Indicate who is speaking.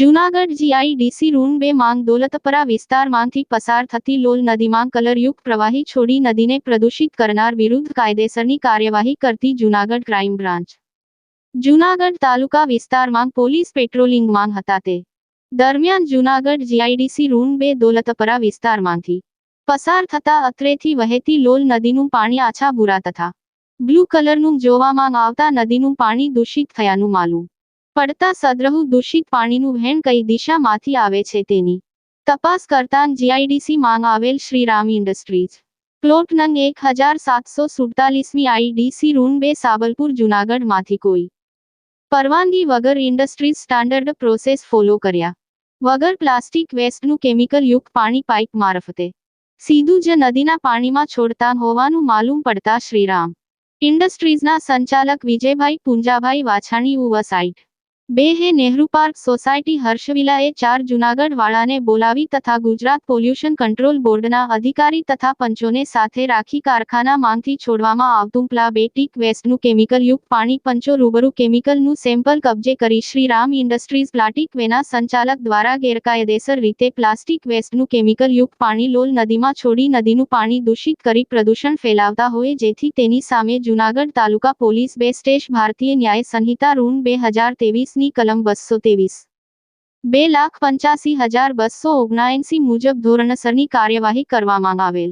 Speaker 1: Junagadh GIDC room બે માંગ દોલતપરા વિસ્તારમાંથી પસાર થતી લોલ નદીમાં કલરયુક્ત પ્રવાહી છોડી નદીને પ્રદૂષિત કરનાર વિરુદ્ધ કાયદેસરની કાર્યવાહી કરતી જૂનાગઢ ક્રાઇમ બ્રાન્ચ. જૂનાગઢ તાલુકા વિસ્તારમાં પોલીસ પેટ્રોલિંગમાં હતા તે. દરમિયાન જૂનાગઢ જીઆઈડીસી રૂન બે દોલતપરા વિસ્તારમાંથી પસાર થતા અત્રેથી વહેતી લોલ નદીનું પાણી આછા ભૂરા તથા બ્લુ કલરનું જોવામાં આવતા નદીનું પાણી દૂષિત થયાનું માલુમ. પડતા સદ્રહુ દૂષિત પાણીનું વહેણ કઈ દિશામાંથી આવે છે તેની તપાસ કરતા જીઆઈડીસી માંગ આવેલ શ્રીરામ ઇન્ડસ્ટ્રીઝ. પ્લોટ નંગ એક હજાર સાતસો સુડતાલીસમી આઈડીસી રૂન બે સાબલપુર જૂનાગઢમાંથી કોઈ પરવાનગી વગર ઇન્ડસ્ટ્રીઝ સ્ટાન્ડર્ડ પ્રોસેસ ફોલો કર્યા. વગર પ્લાસ્ટિક વેસ્ટનું કેમિકલ યુક્ત પાણી પાઇપ મારફતે સીધું જ નદીના પાણીમાં છોડતા હોવાનું માલુમ પડતા શ્રીરામ ઇન્ડસ્ટ્રીઝના સંચાલક વિજયભાઈ પુંજાભાઈ વાછાણી ઉવસાઇટ બે નહેરુ પાર્ક સોસાયટી હર્ષવિલાએ ચાર જૂનાગઢ બોલાવી તથા ગુજરાત પોલ્યુશન કંટ્રોલ બોર્ડના અધિકારી તથા પંચોને સાથે રાખી કારખાના માંગથી છોડવામાં આવતું પ્લાબેટિક વેસ્ટનું કેમિકલ યુક્ત પાણી પંચો રૂબરૂ કેમિકલનું સેમ્પલ કબજે કરી શ્રીરામ ઇન્ડસ્ટ્રીઝ પ્લાસ્ટિક વેના સંચાલક દ્વારા ગેરકાયદેસર રીતે પ્લાસ્ટિક વેસ્ટનું કેમિકલ યુક્ત પાણી લોલ નદીમાં છોડી નદીનું પાણી દૂષિત કરી પ્રદૂષણ ફેલાવતા હોય જેથી તેની સામે જૂનાગઢ તાલુકા પોલીસ બે સ્ટેશ ભારતીય ન્યાય સંહિતા રૂન બે હજાર તેવીસની કલમ બસો તેવીસ બે લાખ પંચ્યાસી હજાર બસો ઓગણએંસી મુજબ ધોરણસરની કાર્યવાહી કરવામાં આવેલ.